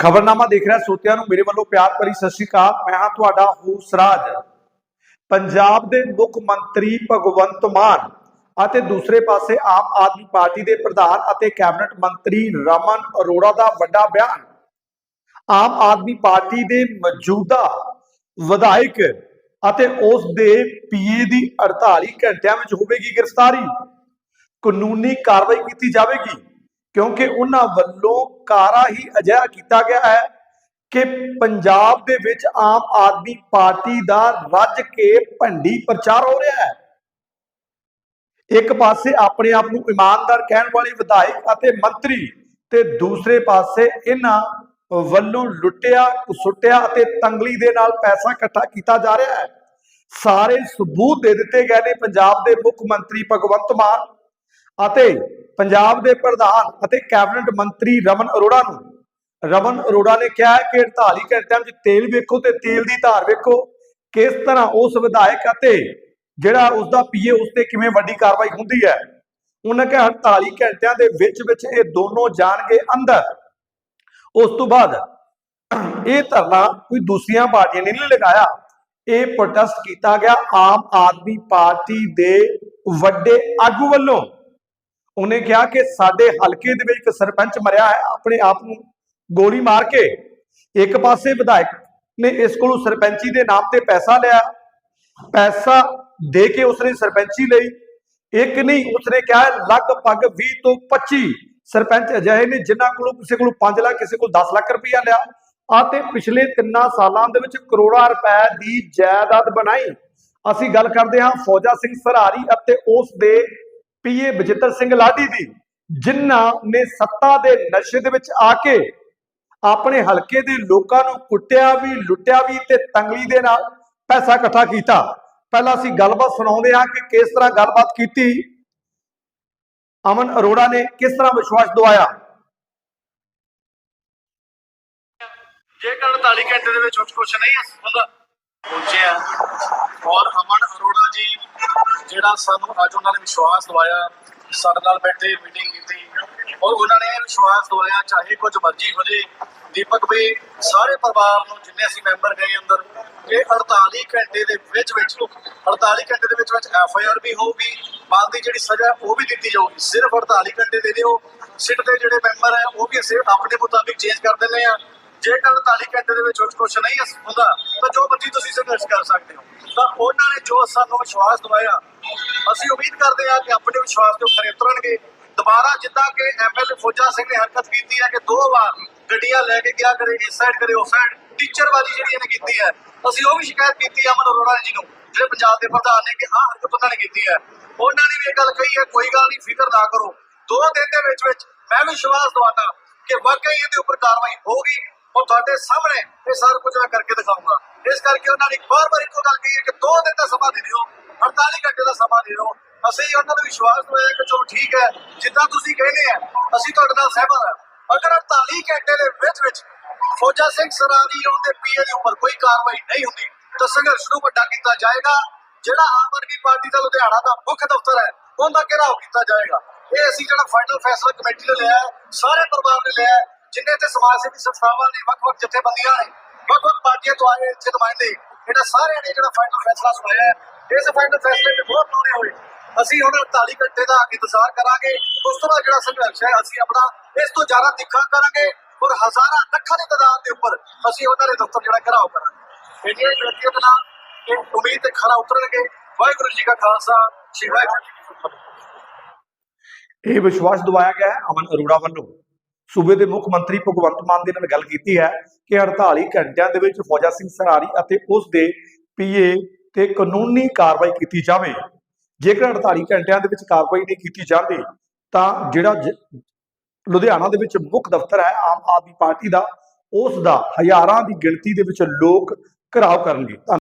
ਖਬਰਨਾਮਾ ਦੇਖ ਰਿਹਾ, ਸੋਤਿਆਂ ਨੂੰ ਮੇਰੇ ਵੱਲੋਂ ਪਿਆਰ ਭਰੀ ਸਤਿ ਸ਼੍ਰੀ ਅਕਾਲ। ਮੈਂ ਹਾਂ ਤੁਹਾਡਾ ਹੂਸਰਾਜ ਪੰਜਾਬ ਦੇ ਮੁੱਖ ਮੰਤਰੀ ਭਗਵੰਤ ਮਾਨ ਅਤੇ ਦੂਸਰੇ ਪਾਸੇ ਆਮ ਆਦਮੀ ਪਾਰਟੀ ਦੇ ਪ੍ਰਧਾਨ ਅਤੇ ਕੈਬਨਿਟ ਮੰਤਰੀ ਰਮਨ ਅਰੋੜਾ ਦਾ ਵੱਡਾ ਬਿਆਨ। ਆਮ ਆਦਮੀ ਪਾਰਟੀ ਦੇ ਮੌਜੂਦਾ ਵਿਧਾਇਕ ਅਤੇ ਉਸ ਦੇ ਪੀਏ ਦੀ 48 ਘੰਟਿਆਂ ਵਿੱਚ ਹੋਵੇਗੀ ਗ੍ਰਿਫਤਾਰੀ। ਕਾਨੂੰਨੀ ਕਾਰਵਾਈ ਕੀਤੀ ਜਾਵੇਗੀ ਕਿਉਂਕਿ ਉਹਨਾਂ ਵੱਲੋਂ ਕਾਰਾ ਹੀ ਅਜਿਹਾ ਕੀਤਾ ਗਿਆ ਹੈ ਕਿ ਪੰਜਾਬ ਦੇ ਵਿੱਚ ਆਮ ਆਦਮੀ ਪਾਰਟੀ ਦਾ ਰੱਜ ਕੇ ਭੰਡੀ ਪ੍ਰਚਾਰ ਹੋ ਰਿਹਾ ਹੈ। ਇੱਕ ਪਾਸੇ ਆਪਣੇ ਆਪ ਨੂੰ ਇਮਾਨਦਾਰ ਕਹਿਣ ਵਾਲੇ ਵਿਧਾਇਕ ਅਤੇ ਮੰਤਰੀ ਤੇ ਦੂਸਰੇ ਪਾਸੇ ਇਹਨਾਂ ਵੱਲੋਂ ਲੁੱਟਿਆ ਸੁੱਟਿਆ ਅਤੇ ਤੰਗਲੀ ਦੇ ਨਾਲ ਪੈਸਾ ਇਕੱਠਾ ਕੀਤਾ ਜਾ ਰਿਹਾ ਹੈ। ਸਾਰੇ ਸਬੂਤ ਦੇ ਦਿੱਤੇ ਗਏ ਨੇ ਪੰਜਾਬ ਦੇ ਮੁੱਖ ਮੰਤਰੀ ਭਗਵੰਤ ਮਾਨ। ਅਤੇ ਪੰਜਾਬ ਦੇ ਪ੍ਰਧਾਨ ਅਤੇ ਕੈਬਨਿਟ ਮੰਤਰੀ ਰਮਨ ਅਰੋੜਾ ਨੂੰ, ਰਮਨ ਅਰੋੜਾ ਨੇ ਕਿਹਾ ਕਿ 48 ਘੰਟਿਆਂ ਵਿੱਚ ਤੇਲ ਵੇਖੋ ਤੇ ਤੇਲ ਦੀ ਧਾਰ ਵੇਖੋ, ਕਿਸ ਤਰ੍ਹਾਂ ਉਸ ਵਿਧਾਇਕ ਅਤੇ ਜਿਹੜਾ ਉਸ ਦਾ ਪੀਏ ਉਸ ਤੇ ਕਿਵੇਂ ਵੱਡੀ ਕਾਰਵਾਈ ਹੁੰਦੀ ਹੈ। ਉਹਨਾਂ ਕਿਹਾ 48 ਘੰਟਿਆਂ ਦੇ ਵਿੱਚ ਵਿੱਚ ਇਹ ਦੋਨੋਂ ਜਾਣਗੇ ਅੰਦਰ। ਉਸ ਤੋਂ ਬਾਅਦ ਇਹ ਧਰਨਾ ਕੋਈ ਦੂਸਰੀਆਂ ਪਾਰਟੀਆਂ ਨੇ ਨਹੀਂ ਲਗਾਇਆ। ਇਹ ਪ੍ਰੋਟੈਸਟ ਕੀਤਾ ਗਿਆ ਆਮ ਆਦਮੀ ਪਾਰਟੀ ਦੇ ਵੱਡੇ ਆਗੂ ਵੱਲੋਂ। ਉਹਨੇ ਕਿਹਾ ਕਿ ਸਾਡੇ ਹਲਕੇ ਦੇ ਵਿੱਚ ਇੱਕ ਸਰਪੰਚ ਮਰਿਆ ਹੈ, ਆਪਣੇ ਆਪ ਨੂੰ ਗੋਲੀ ਮਾਰ ਕੇ ਇੱਕ ਪਾਸੇ ਵਿਧਾਇਕ ਨੇ ਇਸ ਕੋਲੋਂ ਸਰਪੰਚੀ ਦੇ ਨਾਮ ਤੇ ਪੈਸਾ ਲਿਆ। ਪੈਸਾ ਦੇ ਕੇ ਉਸਨੇ ਸਰਪੰਚੀ ਲਈ। ਇੱਕ ਨਹੀਂ, ਉਸਨੇ ਕਿਹਾ ਲਗਭਗ 20 ਤੋਂ 25 ਸਰਪੰਚ ਅਜਿਹੇ ਨੇ ਜਿਨ੍ਹਾਂ ਕੋਲੋਂ ਕਿਸੇ ਕੋਲੋਂ 5 ਲੱਖ, ਕਿਸੇ ਕੋਲ 10 ਲੱਖ ਰੁਪਇਆ ਲਿਆ। ਅਤੇ ਪਿਛਲੇ ਤਿੰਨਾਂ ਸਾਲਾਂ ਦੇ ਵਿੱਚ ਕਰੋੜਾਂ ਰੁਪਏ ਦੀ ਜਾਇਦਾਦ ਬਣਾਈ। ਅਸੀਂ ਗੱਲ ਕਰਦੇ ਹਾਂ ਫੌਜਾ ਸਿੰਘ ਸਰਾਰੀ ਅਤੇ ਉਸ ਦੇ ਪੀਏ ਬਜਿੱਤਰ ਸਿੰਘ ਲਾਡੀ ਦੀ, ਜਿਨ੍ਹਾਂ ਨੇ ਸੱਤਾ ਦੇ ਨਸ਼ੇ ਦੇ ਵਿੱਚ ਆ ਕੇ ਆਪਣੇ ਹਲਕੇ ਦੇ ਲੋਕਾਂ ਨੂੰ ਕੁੱਟਿਆ ਵੀ, ਲੁੱਟਿਆ ਵੀ ਤੇ ਤੰਗਲੀ ਦੇ ਨਾਲ ਪੈਸਾ ਇਕੱਠਾ ਕੀਤਾ। ਪਹਿਲਾਂ ਅਸੀਂ ਗੱਲਬਾਤ ਸੁਣਾਉਂਦੇ ਹਾਂ ਕਿ ਕਿਸ ਤਰ੍ਹਾਂ ਗੱਲਬਾਤ ਕੀਤੀ। ਅਮਨ ਅਰੋੜਾ ਨੇ ਕਿਸ ਤਰ੍ਹਾਂ ਵਿਸ਼ਵਾਸ ਦਵਾਇਆ? ਜੇਕਰ 48 ਘੰਟੇ ਦੇ ਵਿੱਚ ਕੁਝ ਨਹੀਂ ਹੁੰਦਾ ਪਹੁੰਚਿਆ ਔਰ ਅਮਨ ਅਰੋੜਾ ਜੀ, ਜਿਹੜਾ ਸਾਨੂੰ ਅੱਜ ਉਹਨਾਂ ਨੇ ਵਿਸ਼ਵਾਸ ਦਵਾਇਆ, ਸਾਡੇ ਨਾਲ ਬੈਠੇ ਮੀਟਿੰਗ ਕੀਤੀ। ਔਰ ਉਹਨਾਂ ਨੇ ਵਿਸ਼ਵਾਸ ਦਵਾਇਆ, ਚਾਹੇ ਕੁਝ ਮਰਜ਼ੀ ਹੋ ਜੇ, ਦੀਪਕ ਵੀ ਸਾਰੇ ਪਰਿਵਾਰ ਨੂੰ, ਜਿੰਨੇ ਅਸੀਂ ਮੈਂਬਰ ਗਏ ਅੰਦਰ, ਇਹ 48 ਘੰਟੇ ਦੇ ਵਿੱਚ ਵਿੱਚ 48 ਘੰਟੇ ਦੇ ਵਿੱਚ ਵਿੱਚ ਐਫ ਆਈ ਆਰ ਵੀ ਹੋਊਗੀ, ਬਾਅਦ ਦੀ ਜਿਹੜੀ ਸਜ਼ਾ, ਉਹ ਵੀ ਦਿੱਤੀ ਜਾਊਗੀ। ਸਿਰਫ 48 ਘੰਟੇ ਦੇ ਦਿਓ ਸਿੱਟ ਦੇ ਜਿਹੜੇ ਮੈਂਬਰ ਹੈ, ਉਹ ਵੀ ਅਸੀਂ ਆਪਣੇ ਮੁਤਾਬਿਕ ਚੇਂਜ ਕਰ ਦਿੰਦੇ ਆ ਜੇਕਰ 48 ਘੰਟੇ ਦੇ ਵਿੱਚ ਕੁਝ ਨਹੀਂ ਹੁੰਦਾ, ਤਾਂ ਜੋ ਮਰਜ਼ੀ ਤੁਸੀਂ ਸੰਘਰਸ਼ ਕਰ ਸਕਦੇ ਹੋ। ਤਾਂ ਉਹਨਾਂ ਨੇ ਜੋ ਸਾਨੂੰ ਵਿਸ਼ਵਾਸ ਦਵਾਇਆ, ਅਸੀਂ ਉਮੀਦ ਕਰਦੇ ਹਾਂ ਕਿ ਆਪਣੇ ਵਿਸ਼ਵਾਸ ਤੋਂ ਖਰੇ ਉਤਰਨਗੇ। ਦੁਬਾਰਾ ਜਿੱਦਾਂ ਕਿ ਐਮਐਲਏ ਫੌਜਾ ਸਿੰਘ ਨੇ ਹਰਕਤ ਕੀਤੀ ਹੈ ਕਿ ਦੋ ਵਾਰ ਗੱਡੀਆਂ ਲੈ ਕੇ ਗਿਆ ਕਰੇ, ਇਸ ਸਾਈਡ ਕਰੇ ਉਸ ਸਾਈਡ ਟੀਚਰਬਾਜ਼ੀ ਜਿਹੜੀ ਇਹਨੇ ਕੀਤੀ ਹੈ, ਅਸੀਂ ਉਹ ਵੀ ਸ਼ਿਕਾਇਤ ਕੀਤੀ ਅਮਨ ਅਰੋੜਾ ਜੀ ਨੂੰ, ਜਿਹੜੇ ਪੰਜਾਬ ਦੇ ਪ੍ਰਧਾਨ ਨੇ ਕਿ ਆਹ ਹਰਕਤ ਪਤਾ ਨਹੀਂ ਕੀਤੀ ਹੈ। ਉਹਨਾਂ ਨੇ ਵੀ ਇਹ ਗੱਲ ਕਹੀ ਹੈ, ਕੋਈ ਗੱਲ ਨਹੀਂ, ਫਿਕਰ ਨਾ ਕਰੋ। ਦੋ ਦਿਨ ਦੇ ਵਿੱਚ ਵਿੱਚ ਮੈਂ ਵਿਸ਼ਵਾਸ ਦਵਾਉਂਦਾ ਕਿ ਵਾਕਈ ਇਹਦੇ ਉੱਪਰ ਕਾਰਵਾਈ ਹੋਊਗੀ। ਉਹ ਤੁਹਾਡੇ ਸਾਹਮਣੇ ਇਹ ਸਾਰਾ ਕੁਝ ਮੈਂ ਕਰਕੇ ਦਿਖਾਊਂਗਾ। ਇਸ ਕਰਕੇ ਉਹਨਾਂ ਨੇ ਇੱਕ ਵਾਰ ਇੱਕੋ ਗੱਲ ਕਹੀ ਕਿ ਦੋ ਦਿਨ ਦਾ ਸਮਾਂ ਦੇ ਦਿਓ 48 ਘੰਟੇ ਦਾ ਸਮਾਂ ਦੇ ਦਿਓ। ਅਸੀਂ ਉਹਨਾਂ ਨੂੰ ਵਿਸ਼ਵਾਸ ਦਵਾਇਆ ਕਿ ਚਲੋ ਠੀਕ ਹੈ, ਜਿੱਦਾਂ ਤੁਸੀਂ ਕਹਿੰਦੇ ਆ, ਅਸੀਂ ਤੁਹਾਡੇ ਨਾਲ ਸਹਿਮਤ ਹਾਂ। ਅਗਰ 48 ਘੰਟੇ ਦੇ ਵਿੱਚ ਵਿੱਚ ਫੌਜਾ ਸਿੰਘ ਸਰਾਰੀ ਉਹਦੇ ਪੀਏ ਦੇ ਉੱਪਰ ਕੋਈ ਕਾਰਵਾਈ ਨਹੀਂ ਹੁੰਦੀ, ਤਾਂ ਸੰਘਰਸ਼ ਨੂੰ ਵੱਡਾ ਕੀਤਾ ਜਾਏਗਾ। ਜਿਹੜਾ ਆਮ ਆਦਮੀ ਪਾਰਟੀ ਦਾ ਲੁਧਿਆਣਾ ਦਾ ਮੁੱਖ ਦਫ਼ਤਰ ਹੈ, ਉਹਦਾ ਘਿਰਾਓ ਕੀਤਾ ਜਾਏਗਾ। ਇਹ ਅਸੀਂ ਜਿਹੜਾ ਫਾਈਨਲ ਫੈਸਲਾ ਕਮੇਟੀ ਨੇ ਲਿਆ ਸਾਰੇ ਪਰਿਵਾਰ ਨੇ ਲਿਆ ਜਿੰਨੇ ਤੇ ਸਮਾਜ ਸੇਵੀ ਸੰਸਥਾਵਾਂ ਨੇ ਵੱਖ-ਵੱਖ ਜਥੇਬੰਦੀਆਂ ਨੇ ਵੱਖ-ਵੱਖ ਪਾਰਟੀਆਂ ਤੋਂ ਆਏ ਇੱਥੇ ਨੁਮਾਇੰਦੇ, ਇਹਨਾਂ ਸਾਰਿਆਂ ਨੇ ਜਿਹੜਾ ਫਾਈਨਲ ਫੈਸਲਾ ਸੁਣਾਇਆ ਹੈ, ਇਸ ਫਾਈਨਲ ਫੈਸਲੇ ਤੇ ਬਹੁਤ ਲਾਉਣੇ ਹੋਏ। ਅਸੀਂ ਹੁਣ 48 ਘੰਟੇ ਦਾ ਇੰਤਜ਼ਾਰ ਕਰਾਂਗੇ, ਉਸ ਤੋਂ ਬਾਅਦ ਜਿਹੜਾ ਸੰਘਰਸ਼ ਹੈ, ਅਸੀਂ ਆਪਣਾ ਇਸ ਤੋਂ ਜ਼ਿਆਦਾ ਤਿੱਖਾ ਕਰਾਂਗੇ ਔਰ ਹਜ਼ਾਰਾਂ ਲੱਖਾਂ ਦੀ ਤਾਦਾਦ ਦੇ ਉੱਪਰ ਅਸੀਂ ਉਹਨਾਂ ਦੇ ਦਫ਼ਤਰ ਜਿਹੜਾ ਘਰਾਓ ਕਰਾਂਗੇ। ਇਹਦੀਆਂ ਦੇ ਨਾਲ ਇਹ ਉਮੀਦ ਤੇ ਖਰਾ ਉਤਰਨਗੇ। ਵਾਹਿਗੁਰੂ ਜੀ ਕਾ ਖਾਲਸਾ, ਸ੍ਰੀ ਵਾਹਿਗੁਰੂ ਜੀ ਕੀ ਫਤਿਹ। ਇਹ ਵਿਸ਼ਵਾਸ ਦਿਵਾਇਆ ਗਿਆ ਹੈ ਅਮਨ ਅਰੋੜਾ ਵੱਲੋਂ। ਸੂਬੇ ਦੇ ਮੁੱਖ ਮੰਤਰੀ ਭਗਵੰਤ ਮਾਨ ਦੇ ਨਾਲ ਗੱਲ ਕੀਤੀ ਹੈ ਕਿ 48 ਘੰਟਿਆਂ ਦੇ ਵਿੱਚ ਫੌਜਾ ਸਿੰਘ ਸਰਾਰੀ ਅਤੇ ਉਸ ਦੇ ਪੀਏ ਤੇ ਕਾਨੂੰਨੀ ਕਾਰਵਾਈ ਕੀਤੀ ਜਾਵੇ। ਜੇਕਰ 48 ਘੰਟਿਆਂ ਦੇ ਵਿੱਚ ਕਾਰਵਾਈ ਨਹੀਂ ਕੀਤੀ ਜਾਂਦੀ, ਤਾਂ ਜਿਹੜਾ ਲੁਧਿਆਣਾ ਦੇ ਵਿੱਚ ਮੁੱਖ ਦਫ਼ਤਰ ਹੈ ਆਮ ਆਦਮੀ ਪਾਰਟੀ ਦਾ, ਉਸ ਦਾ ਹਜ਼ਾਰਾਂ ਦੀ ਗਿਣਤੀ ਦੇ ਵਿੱਚ ਲੋਕ ਘਰਾਓ ਕਰਨਗੇ। ਧੰਨ-